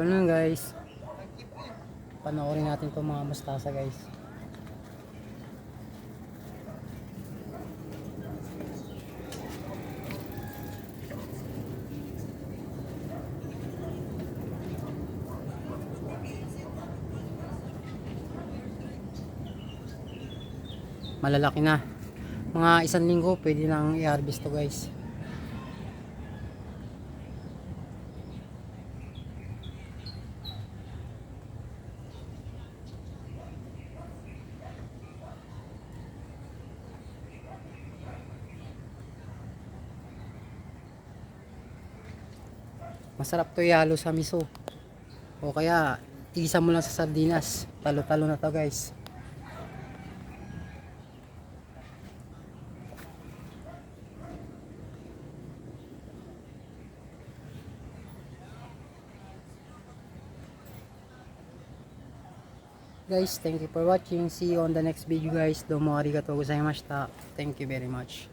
afternoon guys. Panoorin natin itong mga mustasa guys. Malalaki na. Mga isang linggo pwede nang i-harvest to guys. Masarap to ihalo sa miso. O kaya, isa mo lang sa sardinas. Talo-talo na to guys. Guys, thank you for watching. See you on the next video guys. Domo arigatou gozaimashita. Thank you very much.